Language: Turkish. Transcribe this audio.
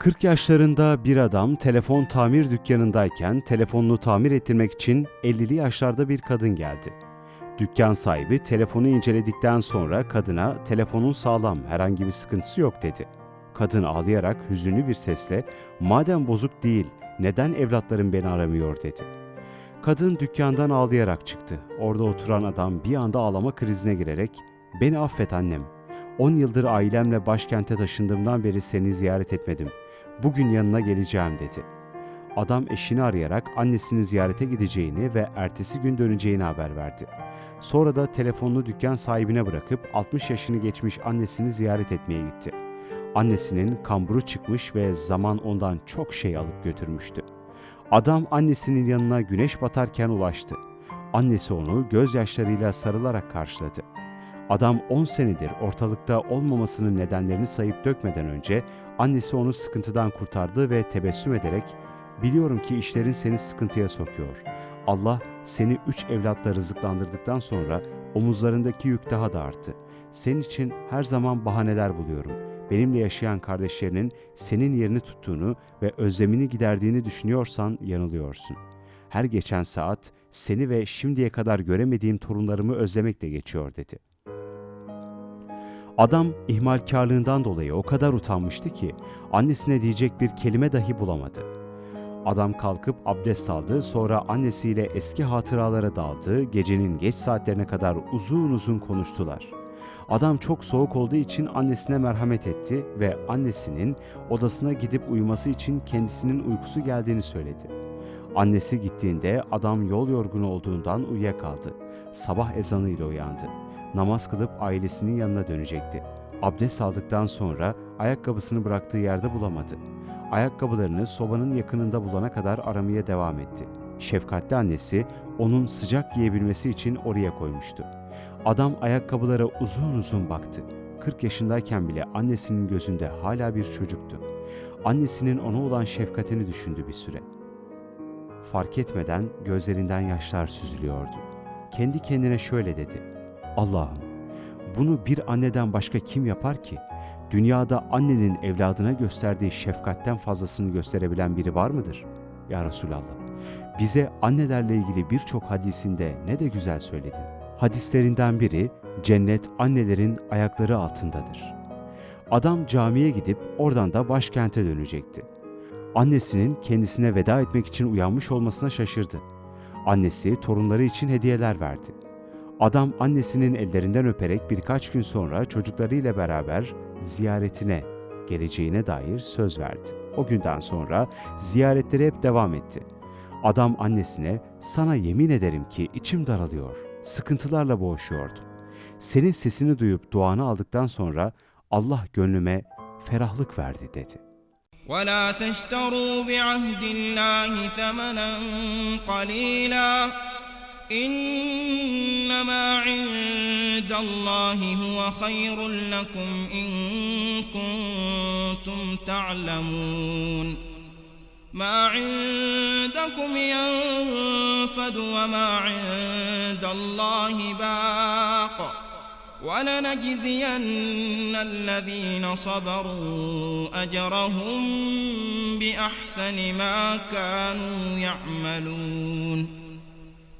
40 yaşlarında bir adam telefon tamir dükkanındayken telefonunu tamir ettirmek için 50'li yaşlarda bir kadın geldi. Dükkan sahibi telefonu inceledikten sonra kadına telefonun sağlam herhangi bir sıkıntısı yok dedi. Kadın ağlayarak hüzünlü bir sesle madem bozuk değil neden evlatlarım beni aramıyor dedi. Kadın dükkandan ağlayarak çıktı. Orada oturan adam bir anda ağlama krizine girerek beni affet annem. 10 yıldır ailemle başkente taşındığımdan beri seni ziyaret etmedim. Bugün yanına geleceğim dedi. Adam eşini arayarak annesini ziyarete gideceğini ve ertesi gün döneceğini haber verdi. Sonra da telefonunu dükkan sahibine bırakıp 60 yaşını geçmiş annesini ziyaret etmeye gitti. Annesinin kamburu çıkmış ve zaman ondan çok şey alıp götürmüştü. Adam annesinin yanına güneş batarken ulaştı. Annesi onu gözyaşlarıyla sarılarak karşıladı. Adam 10 senedir ortalıkta olmamasının nedenlerini sayıp dökmeden önce annesi onu sıkıntıdan kurtardı ve tebessüm ederek "Biliyorum ki işlerin seni sıkıntıya sokuyor. Allah seni üç evlatla rızıklandırdıktan sonra omuzlarındaki yük daha da arttı. Senin için her zaman bahaneler buluyorum. Benimle yaşayan kardeşlerinin senin yerini tuttuğunu ve özlemini giderdiğini düşünüyorsan yanılıyorsun. Her geçen saat seni ve şimdiye kadar göremediğim torunlarımı özlemekle geçiyor dedi. Adam ihmalkarlığından dolayı o kadar utanmıştı ki annesine diyecek bir kelime dahi bulamadı. Adam kalkıp abdest aldı, sonra annesiyle eski hatıralara daldı, gecenin geç saatlerine kadar uzun uzun konuştular. Adam çok soğuk olduğu için annesine merhamet etti ve annesinin odasına gidip uyuması için kendisinin uykusu geldiğini söyledi. Annesi gittiğinde adam yol yorgunu olduğundan uyuyakaldı. Sabah ezanıyla uyandı. Namaz kılıp ailesinin yanına dönecekti. Abdest aldıktan sonra ayakkabısını bıraktığı yerde bulamadı. Ayakkabılarını sobanın yakınında bulana kadar aramaya devam etti. Şefkatli annesi onun sıcak giyebilmesi için oraya koymuştu. Adam ayakkabılara uzun uzun baktı. 40 yaşındayken bile annesinin gözünde hala bir çocuktu. Annesinin ona olan şefkatini düşündü bir süre. Fark etmeden gözlerinden yaşlar süzülüyordu. Kendi kendine şöyle dedi. Allah'ım bunu bir anneden başka kim yapar ki? Dünyada annenin evladına gösterdiği şefkatten fazlasını gösterebilen biri var mıdır? Ya Resulallah, bize annelerle ilgili birçok hadisinde ne de güzel söyledin. Hadislerinden biri, cennet annelerin ayakları altındadır. Adam camiye gidip oradan da başkente dönecekti. Annesinin kendisine veda etmek için uyanmış olmasına şaşırdı. Annesi torunları için hediyeler verdi. Adam annesinin ellerinden öperek birkaç gün sonra çocuklarıyla beraber ziyaretine geleceğine dair söz verdi. O günden sonra ziyaretleri hep devam etti. Adam annesine sana yemin ederim ki içim daralıyor, sıkıntılarla boğuşuyordum. Senin sesini duyup duanı aldıktan sonra Allah gönlüme ferahlık verdi dedi. ولا تشتروا بعهد الله ثمنا قليلا إنما عند الله هو خير لكم إن كنتم تعلمون. ما عندكم ينفد وما عند الله باق. ولنجزين الذين صبروا أجرهم بأحسن ما كانوا يعملون.